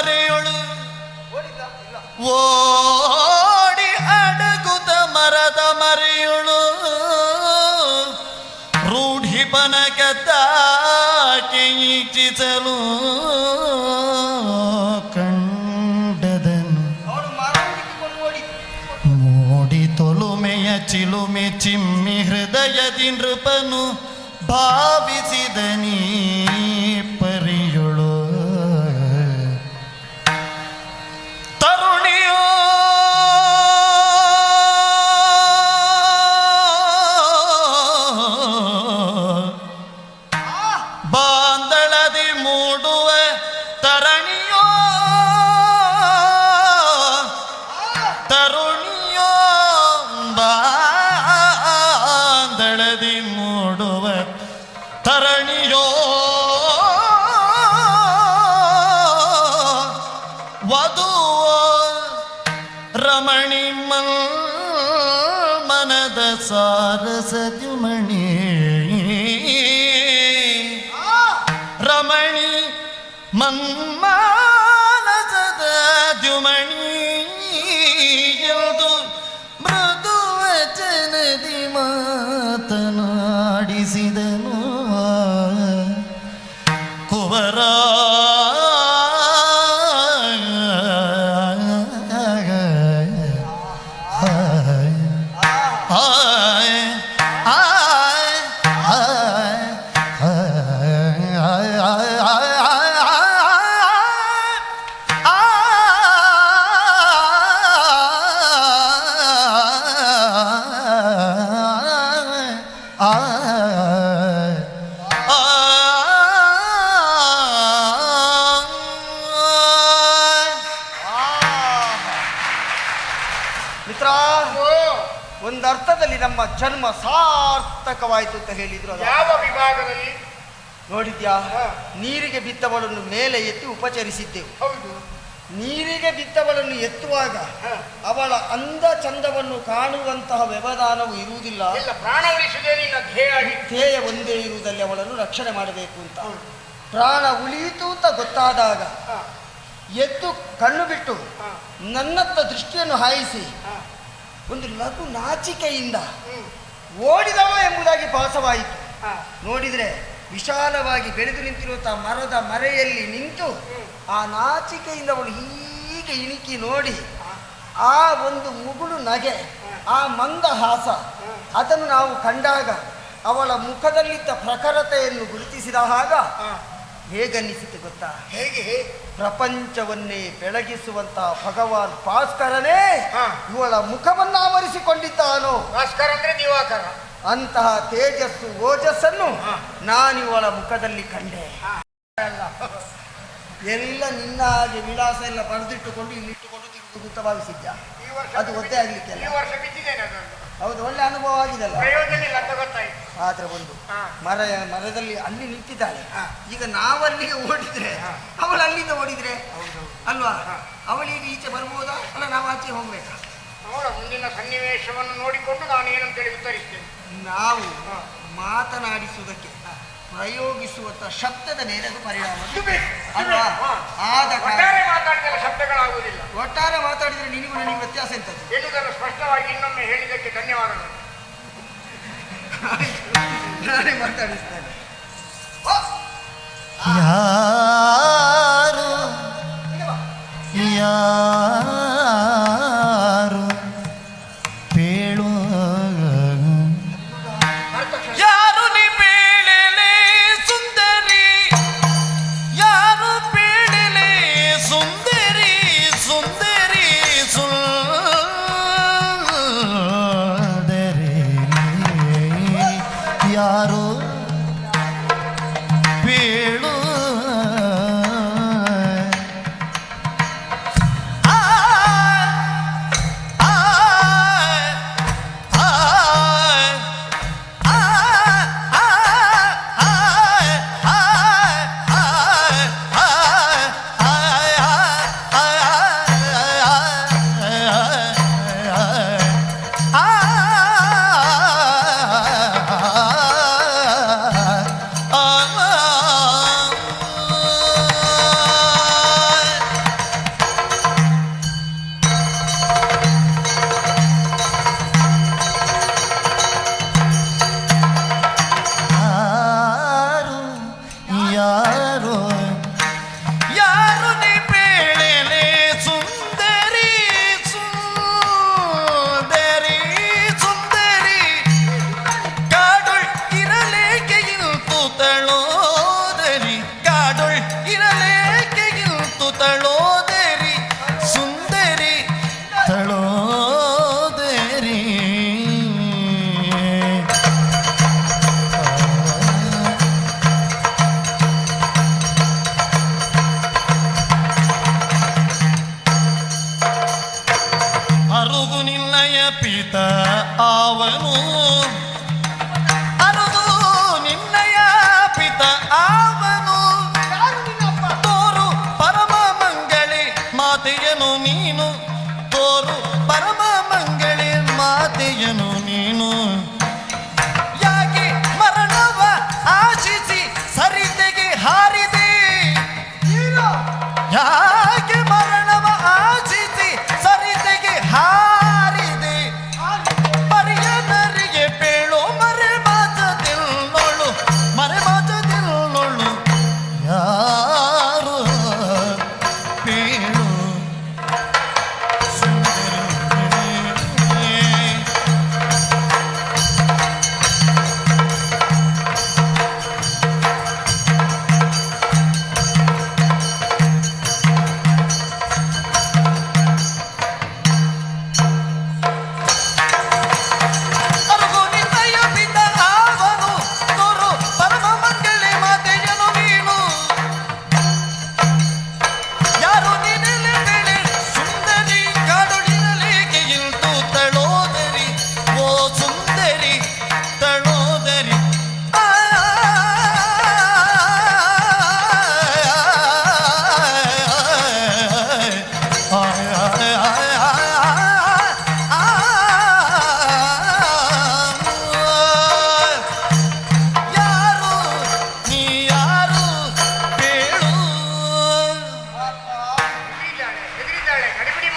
ಮರೆಯೊಳು ಓಡಿ ಅಡಗುತ ಮರದ ಮರೆಯೊಳು. ರೂಢಿ ಪನಕತ್ತಾಕೆ ಇಚ್ಛಿಸಲು ಕಂಡದನು. ಅವಳು ಮರವನ್ನು ನೋಡಿ ಮೋಡಿ ತೊಲುಮೆಯ ಚಿಲುಮೆ ಚಿಮ್ಮಿ ಹೃದಯದಿ ನೃಪನು ಭಾವಿಸಿದ mừng mơ ಒಂದು ಅರ್ಥದಲ್ಲಿ ನಮ್ಮ ಜನ್ಮ ಸಾರ್ಥಕವಾಯಿತು ಅಂತ ಹೇಳಿದ್ರು ಯಾವ ವಿಭಾಗದಲ್ಲಿ? ನೋಡಿದ್ಯಾ? ನೀರಿಗೆ ಬಿದ್ದವಳನ್ನು ಮೇಲೆ ಎತ್ತಿ ಉಪಚರಿಸಿದ್ದೆವು. ಹೌದು. ನೀರಿಗೆ ಬಿದ್ದವಳನ್ನು ಎತ್ತುವಾಗ. ಅವಳ ಅಂದ ಚಂದವನ್ನು ಕಾಣುವಂತಹ ವ್ಯವಧಾನವು ಇರುವುದಿಲ್ಲ. ಪ್ರಾಣ ಧ್ಯೇಯ ಒಂದೇ ಇರುವುದಲ್ಲಿ ಅವಳನ್ನು ರಕ್ಷಣೆ ಮಾಡಬೇಕು ಅಂತ. ಪ್ರಾಣ ಉಳಿಯಿತು ಅಂತ ಗೊತ್ತಾದಾಗ ಎದ್ದು ಕಣ್ಣು ಬಿಟ್ಟು ನನ್ನತ್ತ ದೃಷ್ಟಿಯನ್ನು ಹಾಯಿಸಿ. ಒಂದು ಲಘು ನಾಚಿಕೆಯಿಂದ ಓಡಿದವ ಎಂಬುದಾಗಿ ಭಾಸವಾಯಿತು. ನೋಡಿದರೆ ವಿಶಾಲವಾಗಿ ಬೆಳೆದು ನಿಂತಿರುವಂತಹ ಮರದ ಮರೆಯಲ್ಲಿ ನಿಂತು ಆ ನಾಚಿಕೆಯಿಂದ ಅವಳು ಹೀಗೆ ಇಣಿಕಿ ನೋಡಿ ಆ ಒಂದು ಮುಗುಳು ನಗೆ ಆ ಮಂದಹಾಸ ಅದನ್ನು ನಾವು ಕಂಡಾಗ ಅವಳ ಮುಖದಲ್ಲಿದ್ದ ಪ್ರಖರತೆಯನ್ನು ಗುರುತಿಸಿದ ಆಗ ಹಾ. ಹೇಗನ್ನಿಸಿತು ಗೊತ್ತಾ? ಹೇಗೆ? ಪ್ರಪಂಚವನ್ನೇ ಬೆಳಗಿಸುವಂತ ಭಗವಾನ್ ಭಾಸ್ಕರನೇ ಇವಳ ಇವಳ ಮುಖವನ್ನಾವರಿಸಿಕೊಂಡಿದ್ದಾನೋ ಭಾಸ್ಕರ ಅಂದ್ರೆ ದಿವಾಕರ. ಅಂತಹ ತೇಜಸ್ಸು ಓಜಸ್ಸನ್ನು ನಾನು ನಾನಿವಳ ಮುಖದಲ್ಲಿ ಕಂಡೆ. ಎಲ್ಲ ನಿನ್ನ ಹಾಗೆ ವಿಳಾಸ ಎಲ್ಲ ಬರೆದಿಟ್ಟುಕೊಂಡು ಇಲ್ಲಿಟ್ಟುಕೊಂಡು ತಿರುಗುದು ಅಂತ ಭಾವಿಸಿದ್ದ ಈ ವರ್ಷ ಅದು ಒದ್ದೆ ಆಗ್ಲಿಕ್ಕೆಲ್ಲ. ಹೌದು ಒಳ್ಳೆ ಅನುಭವ ಆಗಿದೆಲ್ಲ? ಪ್ರಯೋಜನ ಇಲ್ಲ ಅಂತ ಗೊತ್ತಾಯ್ತು. ಆದ್ರೆ ಒಂದು ಮರ ಮರದಲ್ಲಿ ಅಲ್ಲಿ ನಿಂತಿದ್ದಾಳೆ. ಈಗ ನಾವಲ್ಲಿಗೆ ಓಡಿದ್ರೆ ಅವಳು ಅಲ್ಲಿಂದ ಓಡಿದ್ರೆ ಹೌದು ಅಲ್ವಾ. ಅವಳಿಗೆ ಈಚೆ ಬರ್ಬೋದಾ? ಅಲ್ಲ ನಾವು ಆಚೆ ಹೋಗ್ಬೇಕಾ? ನೋಡ ಮುಂದಿನ ಸನ್ನಿವೇಶವನ್ನು ನೋಡಿಕೊಂಡು ನಾನು ಏನಂತೇಳಿ ಉತ್ತರಿಸ್ತೇನೆ. ನಾವು. ಮಾತನಾಡಿಸುವುದಕ್ಕೆ ಪ್ರಯೋಗಿಸುವಂತ ಶಬ್ದದ ಮೇಲೆ ಅದು ಪರಿಣಾಮ ಅಲ್ವಾ. ಆದ ಕಾರಣ ಒಟ್ಟಾರೆ ಮಾತಾಡಿದರೆ ಶಬ್ದಗಳಾಗುವುದಿಲ್ಲ. ಒಟ್ಟಾರೆ ಮಾತಾಡಿದ್ರೆ ನಿನಗೂ ನನಗೆ ವ್ಯತ್ಯಾಸ ಎಂತದ್ದು? ಎನ್ನುವುದನ್ನು ಸ್ಪಷ್ಟವಾಗಿ ಇನ್ನೊಮ್ಮೆ ಹೇಳಿದ್ದಕ್ಕೆ ಧನ್ಯವಾದಗಳು. ನಾನೇ ಮಾತಾಡಿಸ್ತೇನೆ. ಯಾರು ಯಾರು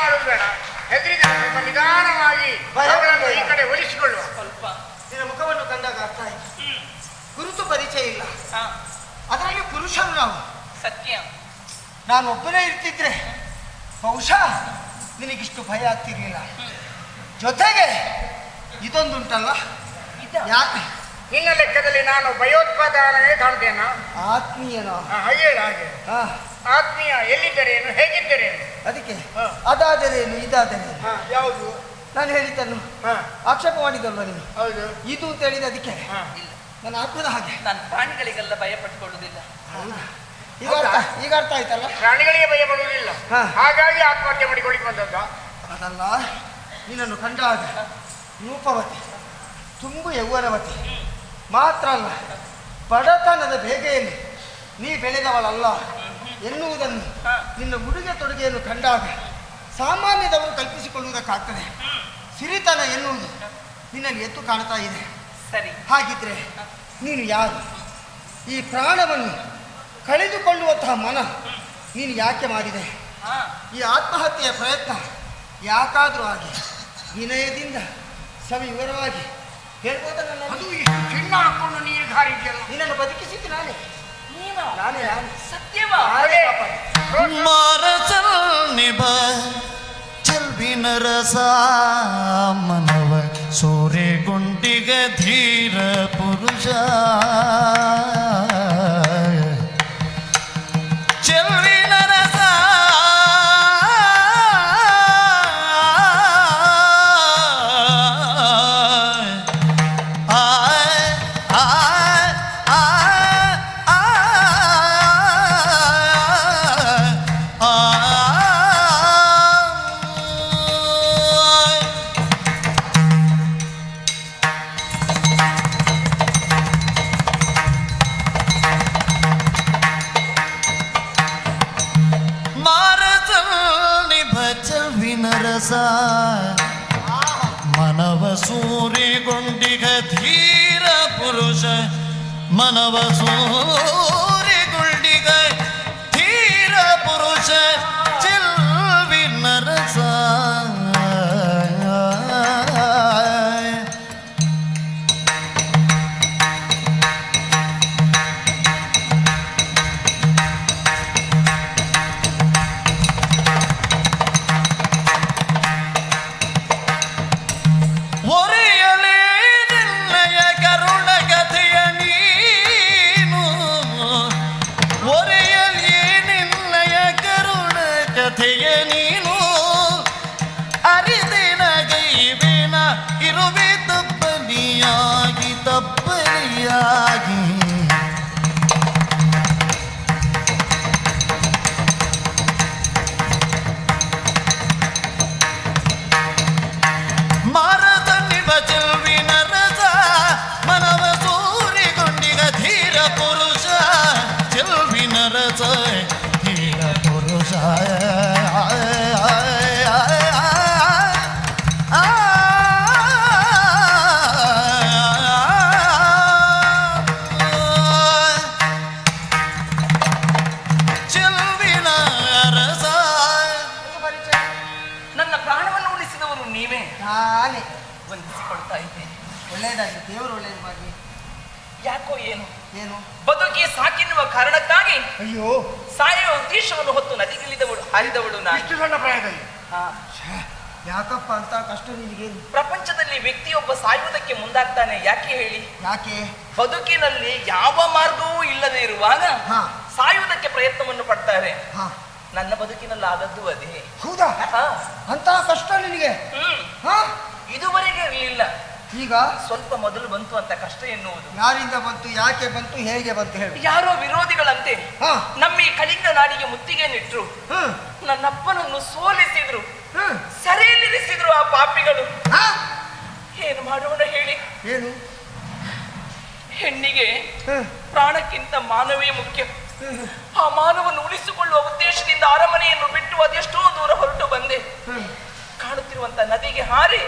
ಮಾಡುವುದು ಬೇಡ ಸ್ವಲ್ಪ ನಿಧಾನವಾಗಿ ಭಯ ಈ ಕಡೆ ಒಲಿಸಿಕೊಳ್ಳುವ. ಸ್ವಲ್ಪ. ನಿನ್ನ ಮುಖವನ್ನು ಕಂಡಾಗ ಅರ್ಥ ಆಯ್ತು. ಗುರುತು ಪರಿಚಯ ಇಲ್ಲ. ಅದರಲ್ಲಿ ಪುರುಷರು ನಾವು. ಸತ್ಯ. ನಾನು ಒಬ್ಬನೇ ಇರ್ತಿದ್ರೆ ಬಹುಶಃ ನಿನಗಿಷ್ಟು ಭಯ ಆಗ್ತಿರ್ಲಿಲ್ಲ. ಜೊತೆಗೆ ಇದೊಂದುಂಟಲ್ಲ? ಇದ. ಯಾಕೆ? ನಿನ್ನ ಲೆಕ್ಕದಲ್ಲಿ ನಾನು ಭಯೋತ್ಪಾದನೆ ಕಾಣ್ತೇನಾ? ಆತ್ಮೀಯನೋ? ಹಾ, ಹಾಗೆ ಹಾಗೆ. ಹಾ. ಆತ್ಮೀಯ ಎಲ್ಲಿದ್ದರೇನು ಹೇಗಿದ್ದರೇನು? ಅದಕ್ಕೆ. ಅದಾದರೇನು ಇದಾದರೇನು? ಹಾ ಯಾವುದು? ನಾನು ಹೇಳಿದ್ದನ್ನು ಹಾ. ಆಕ್ಷೇಪ ಮಾಡಿದಲ್ವ ನೀನು? ಹೌದು. ಇದು ಅಂತ ಹೇಳಿದ ಅದಕ್ಕೆ? ಹಾ. ಇಲ್ಲ. ನನ್ನ ಆತ್ಮದ ಹಾಗೆ. ನಾನು ಪ್ರಾಣಿಗಳಿಗೆಲ್ಲ ಭಯ ಪಟ್ಟುಕೊಳ್ಳುವುದಿಲ್ಲ ಈಗ ಅರ್ಥ ಈಗ ಅರ್ಥ ಆಯ್ತಲ್ಲ? ಪ್ರಾಣಿಗಳಿಗೆ ಭಯ ಪಡುವುದಿಲ್ಲ ಹಾ. ಹಾಗಾಗಿ ಆತ್ಮಹತ್ಯೆ ಮಾಡಿಕೊಳ್ಳಿಕ್ಕೆ ಬಂದದ್ದ. ಅದಲ್ಲ ನಿನ್ನನ್ನು ಕಂಡಾಗ ರೂಪವತಿ ತುಂಬು ಯೌವನವತಿ ಮಾತ್ರ ಅಲ್ಲ ಬಡತನದ ಬೇಗೆಯಲ್ಲಿ ನೀ ಬೆಳೆದವಳಲ್ಲ. ಎನ್ನುವುದನ್ನು ನಿನ್ನ ಉಡುಗೆ ತೊಡುಗೆಯನ್ನು ಕಂಡಾಗ ಸಾಮಾನ್ಯದವರು ಕಲ್ಪಿಸಿಕೊಳ್ಳುವುದಕ್ಕಾಗ್ತದೆ. ಸಿರಿತನ ಎನ್ನುವುದು ನಿನ್ನಲ್ಲಿ ಎತ್ತು ಕಾಣ್ತಾ ಇದೆ. ಸರಿ. ಹಾಗಿದ್ರೆ ನೀನು ಯಾರು? ಈ ಪ್ರಾಣವನ್ನು ಕಳೆದುಕೊಳ್ಳುವಂತಹ ಮನ ನೀನು ಯಾಕೆ ಮಾಡಿದೆ? ಈ ಆತ್ಮಹತ್ಯೆಯ ಪ್ರಯತ್ನ ಯಾಕಾದರೂ ಆಗಿ ವಿನಯದಿಂದ ಸವಿವರವಾಗಿ ಹೇಳ್ಬೋದಲ್ಲ? ಅದು ಹೆಣ್ಣು ಚಿನ್ನ ಹಾಕೊಂಡು ನೀರು ಹಾರಿದ್ಯಲ್ಲ ನಿನ್ನನ್ನು ಬದುಕಿಸಿದ್ದು ನಾನೇ. ನೀನು? ನಾನೇ ಸತ್ಯವಾ? ಕಾಪಾಡಿದ್ದು. ಮಾರಚಲ್ ನಿಭ ಚಲ್ವಿನ ರಸ ಮನವ ಸೂರ್ಯಗುಂಡಿಗ ಧೀರ ಪುರುಷ ಸೂರಿಗೊಂಡಿಗ ಧೀರ ಪುರುಷ ಅಯ್ಯೋ. ಸಾಯುವ ಉದ್ದೇಶವನ್ನು ಹೊತ್ತು ನದಿಗಿಳಿದವಳು ಹಾರಿದವಳು ನಾನು. ಇಷ್ಟು ಸಣ್ಣ ಪ್ರಾಯದಲ್ಲಿ? ಹಾ. ಯಾಕಪ್ಪ ಅಂತ ಕಷ್ಟ ನಿನಗೆ? ಪ್ರಪಂಚದಲ್ಲಿ ವ್ಯಕ್ತಿಯೊಬ್ಬ ಸಾಯುವುದಕ್ಕೆ ಮುಂದಾಗ್ತಾನೆ ಯಾಕೆ ಹೇಳಿ? ಯಾಕೆ? ಬದುಕಿನಲ್ಲಿ ಯಾವ ಮಾರ್ಗವೂ ಇಲ್ಲದೆ ಇರುವಾಗ. ಸಾಯುವುದಕ್ಕೆ ಪ್ರಯತ್ನವನ್ನು ಪಡ್ತಾರೆ. ನನ್ನ ಬದುಕಿನಲ್ಲಿ ಆದದ್ದು ಅದೇ. ಹೌದಾ. ಅಂತ ಕಷ್ಟ ನಿನಗೆ? ಇದುವರೆಗೆ ಇರಲಿಲ್ಲ. ಈಗ ಸ್ವಲ್ಪ ಮೊದಲು ಬಂತು ಅಂತ ಕಷ್ಟ ಎನ್ನುವುದು. ಯಾರಿಂದ ಬಂತು ಯಾಕೆ ಬಂತು ಹೇಗೆ ಬಂತು ಹೇಳಿ. ಯಾರೋ ವಿರೋಧಿಗಳಂತೆ ನಮ್ಮ ಈ ಕಳಿಂಗ ನಾಡಿಗೆ ಮುತ್ತಿಗೆ ನಿಟ್ಟರು ನನ್ನಪ್ಪನನ್ನು ಸೋಲಿಸಿದ್ರು. ಸರಿಯಲ್ಲಿರಿಸಿದ್ರು ಆ ಪಾಪಿಗಳು. ಏನು ಮಾಡೋಣ ಹೇಳಿ. ಏನು? ಹೆಣ್ಣಿಗೆ ಪ್ರಾಣಕ್ಕಿಂತ ಮಾನವೇ ಮುಖ್ಯ. ಆ ಮಾನವನ್ನು ಉಳಿಸಿಕೊಳ್ಳುವ ಉದ್ದೇಶದಿಂದ ಅರಮನೆಯನ್ನು ಬಿಟ್ಟು ಅದೆಷ್ಟೋ ದೂರ ಹೊರಟು ಬಂದೆ. ಕಾಣುತ್ತಿರುವಂತ ನದಿಗೆ ಹಾರಿ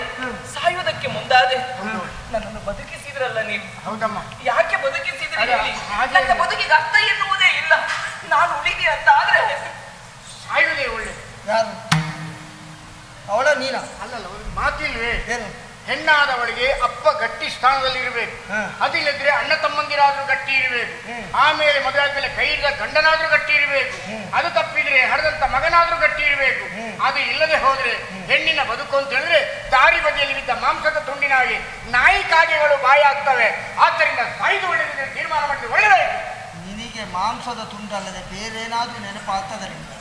ಸ್ಥಾನದಲ್ಲಿ ಇರಬೇಕು. ಅದಿಲ್ಲದ್ರೆ ಅಣ್ಣ ತಮ್ಮಂದಿರಾದ್ರೂ ಗಟ್ಟಿ ಇರಬೇಕು. ಆಮೇಲೆ ಮದುವೆ ಆದ್ಮೇಲೆ ಕೈ ಹಿಡಿದ ಗಂಡನಾದ್ರೂ ಗಟ್ಟಿ ಇರಬೇಕು. ಅದು ತಪ್ಪಿದ್ರೆ ಹರಿದಂತ ಮಗನಾದ್ರೂ ಗಟ್ಟಿ ಇರಬೇಕು. ಅದು ಇಲ್ಲದೆ ಹೋದ್ರೆ ಹೆಣ್ಣಿನ ಬದುಕು ಅಂತ ಹೇಳಿದ್ರೆ ದಾರಿ ಬದಿಯಲ್ಲಿ ಬಿದ್ದ ಮಾಂಸದ ತುಂಡಿನ ಹಾಗೆ ನಾಯಿ ಕಾಗೆಗಳು ಬಾಯಾಗ್ತವೆ. ಆದ್ದರಿಂದ ಸಾಯ್ದು ಒಳ್ಳೆದಿದೆ ತೀರ್ಮಾನ ಮಾಡಿದ್ರೆ ಒಳ್ಳೆದಾಯ್ತು ನಿನಗೆ ಮಾಂಸದ ತುಂಡಲ್ಲದೆ ಬೇರೇನಾದ್ರೂ ನೆನಪಾಗ್ತದೆ ನಿಮಗೆ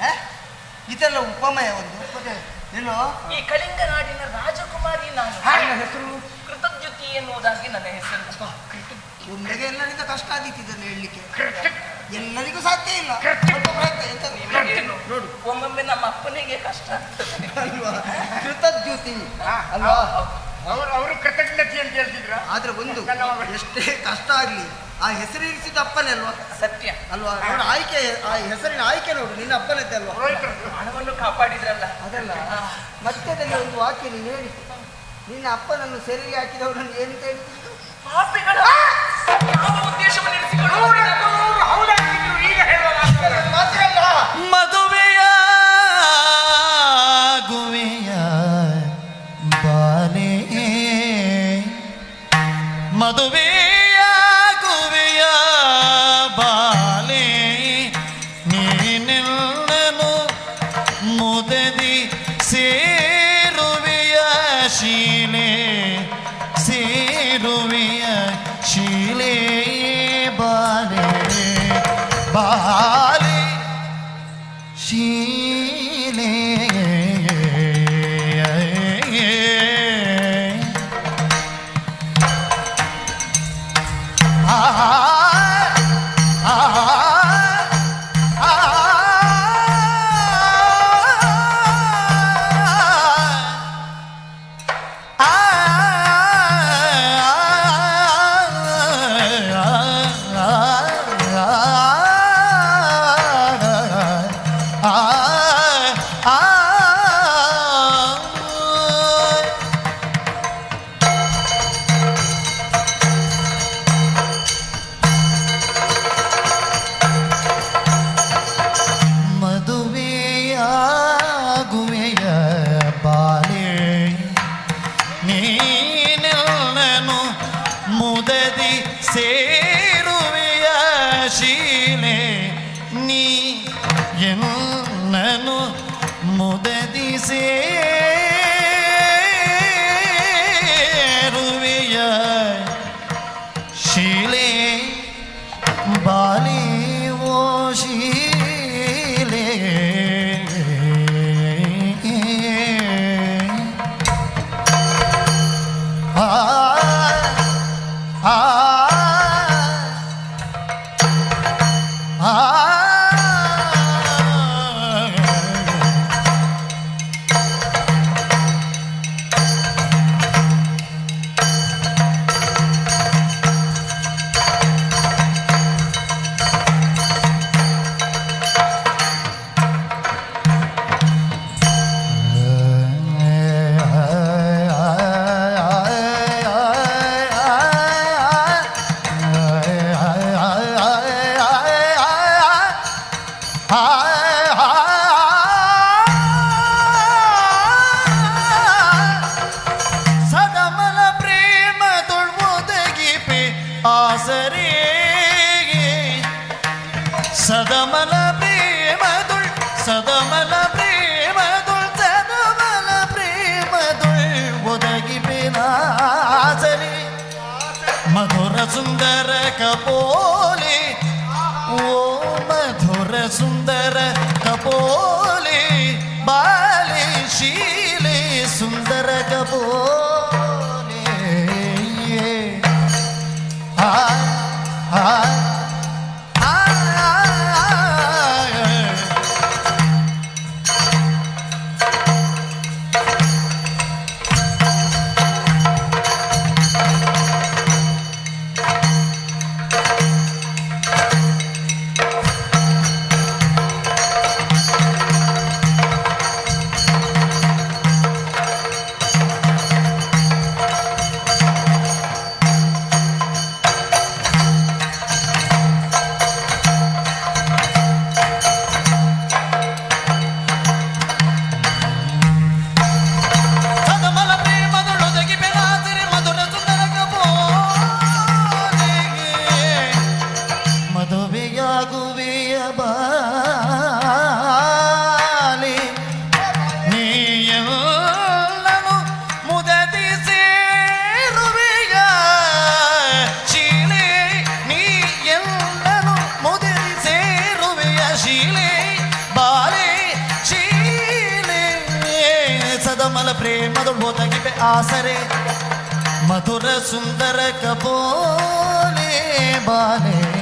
ಆ? ಇದೆಲ್ಲ ಉಪಮಯ ಒಂದು. ಏನು ಈ ಕಳಿಂಗ ನಾಡಿನ ರಾಜಕುಮಾರಿ ನಾನು. ಹೆಸರು? ಕೃತಜ್ಞತಿ ಎನ್ನುವುದಾಗಿ ನನ್ನ ಹೆಸರು. ಒಮ್ಮೆಗೆ ಎಲ್ಲರಿಗೂ ಕಷ್ಟ ಆದೀತು ಇದನ್ನು ಹೇಳಲಿಕ್ಕೆ. ಎಲ್ಲರಿಗೂ ಸಾಧ್ಯ ಇಲ್ಲ. ಸ್ವಲ್ಪ ಪ್ರಯತ್ನ ನೋಡು. ಒಮ್ಮೊಮ್ಮೆ ನಮ್ಮ ಅಪ್ಪನಿಗೆ ಕಷ್ಟ ಆಗ್ತದೆ. ಅಲ್ವಾ? ಕೃತಜ್ಞತಿ ಅಲ್ವಾ? ಅವರು ಅವರು ಕೃತಜ್ಞತೆ ಅಂತ ಹೇಳ್ತಿದ್ರು? ಆದ್ರೆ ಒಂದು. ಎಷ್ಟೇ ಕಷ್ಟ ಆಗ್ಲಿ ಆ ಹೆಸರಿರಿಸಿದ ಅಪ್ಪನೇ ಅಲ್ವಾ? ಸತ್ಯ. ಅಲ್ವಾ? ನೋಡು ಆಯ್ಕೆ ಆ ಹೆಸರಿನ ಆಯ್ಕೆ ನೋಡು ನಿನ್ನ ಅಪ್ಪನದ್ದೆ ಅಲ್ವಾ? ಹಣವನ್ನು ಕಾಪಾಡಿದ್ರಲ್ಲ. ಅದಲ್ಲ. ಮತ್ತೆ ಒಂದು ವಾಕ್ಯ ನೀನು ಹೇಳಿ. ನಿನ್ನ ಅಪ್ಪನನ್ನು ಸೆರೆಗೆ ಹಾಕಿದವರು ಏನು ಹೇಳ್ತಿದ್ರು ಪಾಪಿಗಳ ಯಾವ ಉದ್ದೇಶವನ್ನು ಇರಿಸಿಕೊಂಡು ಬಂದಿದ್ದಾರೆ? ಈಗ ಹೇಳುವ ಮಾತುಗಳು. ಮಾತ್ರ ಅಲ್ಲ ಮದುವೆಯ ಗುವೆಯ ಬಾಲೆ. ಮದುವೆಯ 雨里把你我心 पे आसरे मधुर सुंदर कपोले बाले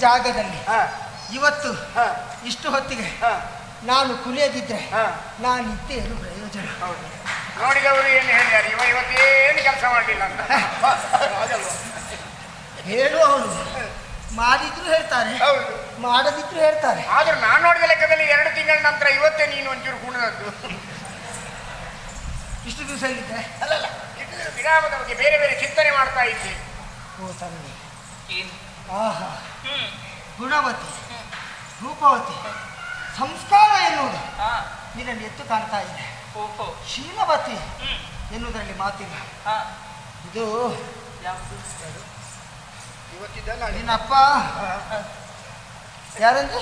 ಜಾಗದಲ್ಲಿ ಹ, ಇವತ್ತು ಹ, ಇಷ್ಟು ಹೊತ್ತಿಗೆ ಹ, ನಾನು ಕುಲಿಯದಿದ್ರೆ ನಾನು ಇದ್ದೇನು ಪ್ರಯೋಜನ? ಹೌದು. ನೋಡಿದವರು ಏನು ಹೇಳಿದ್ದಾರೆ. ಇವ ಇವತ್ತೇನು ಕೆಲಸ ಮಾಡಲಿಲ್ಲ ಅಂತ? ಹೇಳು ಅವನು ಮಾಡಿದ್ರು ಹೇಳ್ತಾರೆ. ಹೌದು. ಮಾಡದಿದ್ರು ಹೇಳ್ತಾರೆ. ಆದ್ರೆ ನಾನು ನೋಡಿದ ಲೆಕ್ಕದಲ್ಲಿ ಎರಡು ತಿಂಗಳ ನಂತರ ಇವತ್ತೇ ನೀನು ಒಂಚೂರು ಕುಣಿದದ್ದು ಇಷ್ಟು ದಿವಸ ಇಲ್ಲಿದ್ದೆ? ಅಲ್ಲಲ್ಲ ವಿರಾಮದ ಬಗ್ಗೆ ಬೇರೆ ಬೇರೆ ಚಿಂತನೆ ಮಾಡ್ತಾ ಇದ್ದೆ. ಓ ತಂದೆ ಏನು? ಆಹಾ. ಗುಣವತಿ ರೂಪವತಿ ಸಂಸ್ಕಾರ ಎನ್ನುವುದು ಹಾ. ನಿನ್ನಲ್ಲಿ ಎತ್ತು ಕಾಣ್ತಾ ಇದೆ. ಓಹೋ. ಶೀಲವತಿ ಹ್ಮ್. ಎನ್ನುವುದರಲ್ಲಿ ಮಾತಿಲ್ಲ. ಹಾ. ಇದು ನಿನ್ನಪ್ಪ. ಯಾರಂದ್ರೆ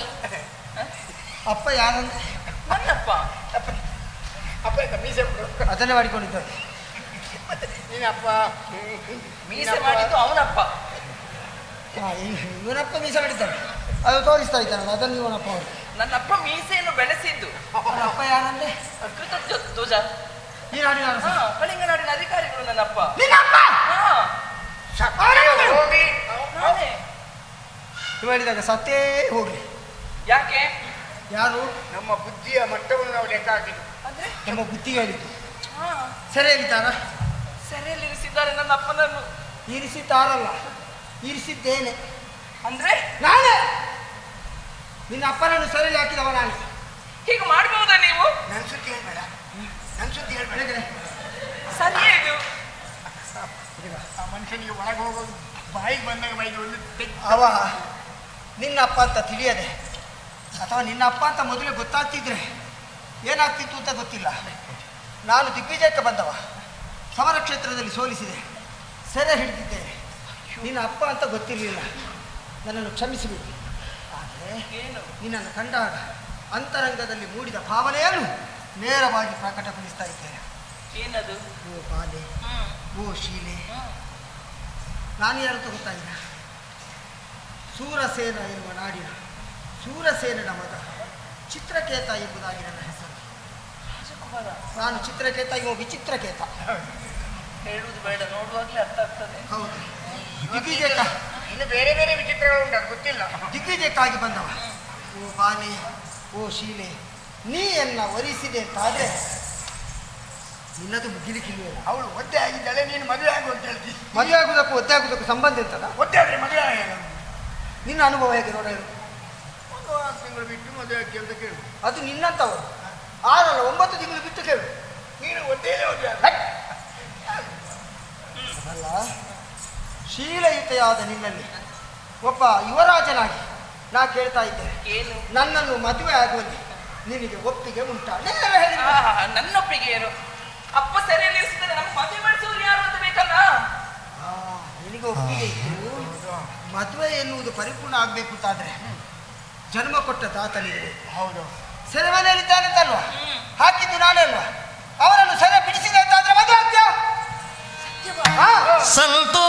ಅಪ್ಪ ಯಾರಂದ್ರೆ ನನ್ನಪ್ಪ. ಅಪ್ಪ. ಮೀಸೆ ಅದನ್ನೇ ಮಾಡಿಕೊಂಡಿದ್ದಾರೆ ನೀನಪ್ಪ ಮೀಸೆ ಮಾಡಿದ್ದು ಅವನಪ್ಪ. ಇವನಪ್ಪ ಮೀಸೆ ಬೆಳೀತಾರೆ ಅದು ತೋರಿಸ್ತಾ ಇದ್ದಾನಲ್ಲ ಅದನ್ನು ಇವನಪ್ಪ ಅವರು. ನನ್ನಪ್ಪ ಮೀಸೆಯನ್ನು ಬೆಳೆಸಿದ್ದು. ಅವನ ಅಪ್ಪ ಯಾರಂದ್ರೆ ಕೃತಜ್ಞ ಧ್ವಜ. ಈ ನಾಡಿನ ಅರಸ. ಹಾ ಕಳಿಂಗ ನಾಡಿನ ಅಧಿಕಾರಿಗಳು ನನ್ನಪ್ಪ. ನಿನ್ನಪ್ಪ? ಹಾ. ಹೋಗಿ. ನಾನೇ. ಇವ ಹೇಳಿದಾಗ ಸತ್ತೇ ಹೋಗ್ಲಿ. ಯಾಕೆ? ಯಾರು? ನಮ್ಮ ಬುದ್ಧಿಯ ಮಟ್ಟವನ್ನು ನಾವು ಲೆಕ್ಕ ಹಾಕಿದ್ದು. ಅಂದ್ರೆ? ನಮ್ಮ ಬುದ್ಧಿಗೆ ಹೇಳಿದ್ದು. ಹಾ. ಸೆರೆಯಲ್ಲಿದ್ದಾರ ಸೆರೆಯಲ್ಲಿ ಇರಿಸಿದ್ದಾರೆ ನನ್ನ ಅಪ್ಪನನ್ನು ಇರಿಸಿದ್ದಾರಲ್ಲ. ಇರಿಸಿದ್ದೇನೆ ಅಂದ್ರೆ? ನಾನೇ? ನಿನ್ನ ಅಪ್ಪನನ್ನು ಸರಳಿ ಹಾಕಿದವ ನಾನು. ಹೀಗೆ ಮಾಡಬಹುದಾ ನೀವು? ನನ್ನ ಸುದ್ದಿ ಹೇಳ್ಬೇಡ. ನನ್ನ ಸುದ್ದಿ ಹೇಳ್ಬೇಡ. ಸರಿ ಇದು. ಆ ಮನುಷ್ಯನಿಗೆ ಒಳಗೆ ಹೋಗೋದು ಬಾಯಿಗೆ ಬಂದಾಗ ಬಾಯಿಗೆ ಒಂದು ಅವ ನಿನ್ನ ಅಪ್ಪ ಅಂತ ತಿಳಿಯದೆ ಅಥವಾ ನಿನ್ನಪ್ಪ ಅಂತ ಮೊದಲೇ ಗೊತ್ತಾಗ್ತಿದ್ರೆ ಏನಾಗ್ತಿತ್ತು ಅಂತ ಗೊತ್ತಿಲ್ಲ. ನಾನು ದಿಗ್ವಿಜಯಕ್ಕೆ ಬಂದವ. ಸಮರ ಕ್ಷೇತ್ರದಲ್ಲಿ ಸೋಲಿಸಿದೆ. ಸೆರೆ ಹಿಡಿದಿದ್ದೇನೆ ನಿನ್ನ ಅಪ್ಪ ಅಂತ ಗೊತ್ತಿರಲಿಲ್ಲ. ನನ್ನನ್ನು ಕ್ಷಮಿಸಿಬಿಡಿ. ಆದರೆ ಏನು? ನಿನ್ನನ್ನು ಕಂಡಾಗ ಅಂತರಂಗದಲ್ಲಿ ಮೂಡಿದ ಭಾವನೆಯನ್ನು ನೇರವಾಗಿ ಪ್ರಕಟಪಡಿಸ್ತಾ ಇದ್ದೇನೆ. ಏನದು? ಓ ಬಾಲೆ ಓ ಶೀಲೆ. ನಾನು ಯಾರು ಗೊತ್ತಾಗಿಲ್ಲ. ಸೂರಸೇನ ಎನ್ನುವ ನಾಡಿನ ಸೂರಸೇನ ಮಗ ಚಿತ್ರಕೇತ ಎಂಬುದಾಗಿ ನನ್ನ ಹೆಸರು. ನಾನು ಚಿತ್ರಕೇತ ಇವ ವಿಚಿತ್ರಕೇತ. ಹೇಳುವುದು ಬೇಡ ನೋಡುವಾಗಲೇ ಅರ್ಥ ಆಗ್ತದೆ. ಹೌದು. ದಿಗ್ವಿಜಯಕ ಇನ್ನು ಬೇರೆ ಬೇರೆ ವಿಚಿತ್ರಗಳು ಉಂಟು ಅದು ಗೊತ್ತಿಲ್ಲ. ದಿಗ್ವಿಜಯಕ್ಕಾಗಿ ಬಂದವ. ಓ ಬಾಲೆ ಓ ಶೀಲೆ ನೀ ಎನ್ನ ವರಿಸಿದೆ ಅಂತಾದ್ರೆ ನಿನ್ನದು ಮುಗಿಲಿಕ್ಕಿಲ್ಲ ಅವಳು ಒದ್ದೆ ಆಗಿದ್ದಾಳೆ ನೀನು ಮದುವೆ ಆಗು ಅಂತ ಹೇಳ್ತಿ. ಮದುವೆ ಆಗುದಕ್ಕೂ ಒದ್ದೆ ಆಗುದಕ್ಕೂ ಸಂಬಂಧ ಇರ್ತದ? ಒದ್ದೆ ಆದ್ರೆ ಮದುವೆ ಆಗ ನಿನ್ನ ಅನುಭವ ಹೇಗೆ ನೋಡ ಹೇಳು. ಒಂದು ಆರು ತಿಂಗಳು ಬಿಟ್ಟು ಮದುವೆ ಆಗಿ ಅಂತ ಕೇಳು. ಅದು ನಿನ್ನಂತವರು ಆರಲ್ಲ ಒಂಬತ್ತು ತಿಂಗಳು ಬಿಟ್ಟು ಕೇಳು. ನೀನು ಒದ್ದೇ ಒದ್ದೆ. ಅಲ್ಲ ಶೀಲಯುತೆಯಾದ ನಿನ್ನಲ್ಲಿ ಒಬ್ಬ ಯುವರಾಜನಾಗಿ ನಾ ಕೇಳ್ತಾ ಇದ್ದೆ ಏನು? ನನ್ನನ್ನು ಮದುವೆ ಆಗುವಲ್ಲಿ ನಿನಗೆ ಒಪ್ಪಿಗೆ ಉಂಟಾ? ನೇರ ಹೇಳಿ. ಆಹಾ, ನನ್ನೊಪ್ಪಿಗೆ ಏನು? ಅಪ್ಪ ಸೆರೆಯಲ್ಲಿ ನಮ್ಮ ಮದುವೆ ಮಾಡಿಸೋರು ಯಾರು ಅಂತ ಬೇಕಲ್ಲ? ಆ, ನಿನಗೆ ಒಪ್ಪಿಗೆ ಮದುವೆ ಎನ್ನುವುದು ಪರಿಪೂರ್ಣ ಆಗ್ಬೇಕು ಅಂತಾದ್ರೆ ಜನ್ಮ ಕೊಟ್ಟ ತಾತನಿಗೆ ಹೌದು. ಸೆರೆಮನೆಯಲ್ಲಿದ್ದಾನಂತಲ್ವಾ? ಹ್ಮ್. ಹಾಕಿದ್ದು ನಾನೇ ಅಲ್ವಾ ಅವನನ್ನು ಸೆರೆ ಬಿಡಿಸಿದೆ ಅಂತಾದ್ರೆ ಮದುವೆ ಆಗ್ತೀಯಾ? ಹಾ. ಸಂತೋಷವಾಯಿತು